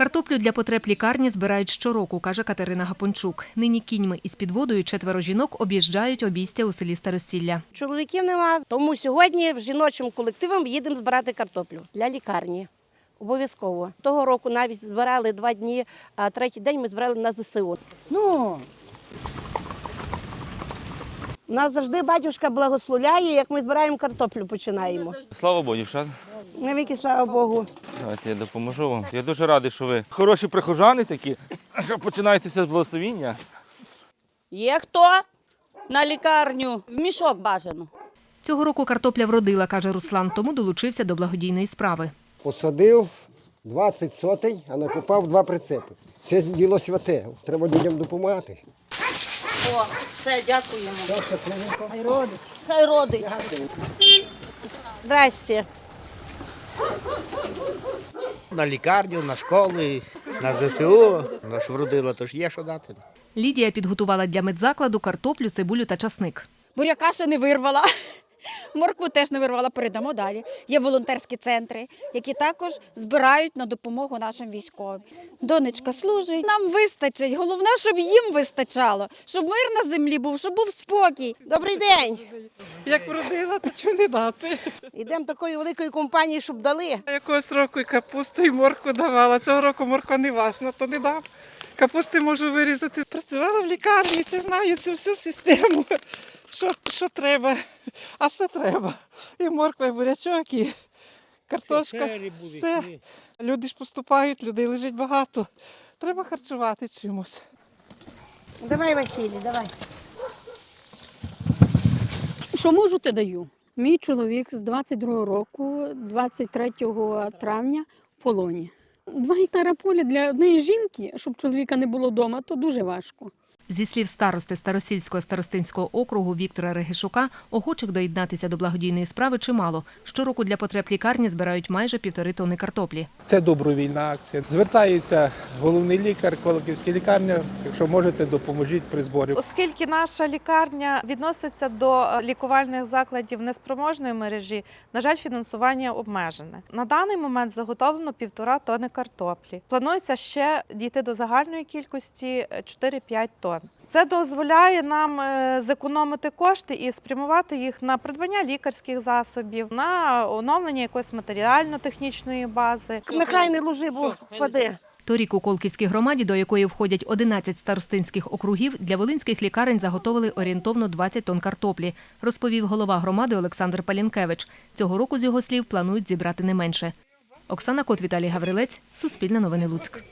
Картоплю для потреб лікарні збирають щороку, каже Катерина Гапончук. Нині кіньми із підводою четверо жінок об'їжджають обійстя у селі Старостілля. Чоловіків нема, тому сьогодні в жіночим колективом їдемо збирати картоплю для лікарні. Обов'язково. Того року навіть збирали два дні, а третій день ми збирали на ЗСУ. Ну, нас завжди батюшка благословляє, як ми збираємо картоплю, починаємо. Слава Богу, дівчата. Навіки, слава Богу. Давайте я допоможу вам. Я дуже радий, що ви хороші прихожани такі, що починаєте все з благословіння. є хто на лікарню? В мішок бажано. Цього року картопля вродила, каже Руслан, тому долучився до благодійної справи. Посадив 20 сотень, а накопав два прицепи. Це діло святе. Треба людям допомагати. О, все, дякуємо. Хай родить. Хай родить. Здрасте. На лікарню, на школи, на ЗСУ. Вона ж вродила, то ж є що дати. Лідія підготувала для медзакладу картоплю, цибулю та часник. Буряка ще не вирвала. Моркву теж не вирвала, передамо далі. Є волонтерські центри, які також збирають на допомогу нашим військовим. Донечка служить, нам вистачить. Головне, щоб їм вистачало, щоб мир на землі був, щоб був спокій. Добрий день. Як вродила, то чого не дати? Йдемо такої великої компанії, щоб дали. Якогось року і капусту, і морку давала. Цього року морква не важна, то не дам. Капусти можу вирізати. Працювала в лікарні, це знаю цю всю систему. Що, що треба, а все треба. І морква, і бурячок, і картошка. Все. Люди ж поступають, людей лежить багато. Треба харчувати чимось. Давай, Василій, давай. Що можу, те даю. Мій чоловік з 22 року, 23 травня в полоні. Два гектара поля для однієї жінки, щоб чоловіка не було вдома, то дуже важко. Зі слів старости Старосільського старостинського округу Віктора Регішука, охочих доєднатися до благодійної справи чимало. Щороку для потреб лікарні збирають майже півтори тонни картоплі. Це добровільна акція. Звертається головний лікар, Колоківська лікарня. Якщо можете, допоможіть при зборі. Оскільки наша лікарня відноситься до лікувальних закладів неспроможної мережі, на жаль, фінансування обмежене. На даний момент заготовлено півтора тони картоплі. Планується ще дійти до загальної кількості е, 4-5 тонн. Це дозволяє нам е, зекономити кошти і спрямувати їх на придбання лікарських засобів, на оновлення якоїсь матеріально-технічної бази. Нехай не лужи, бо впаде. Торік у Колківській громаді, до якої входять 11 старостинських округів, для волинських лікарень заготовили орієнтовно 20 тонн картоплі, розповів голова громади Олександр Палінкевич. Цього року, з його слів, планують зібрати не менше. Оксана Кот, Віталій Гаврилець, Суспільне новини Луцьк.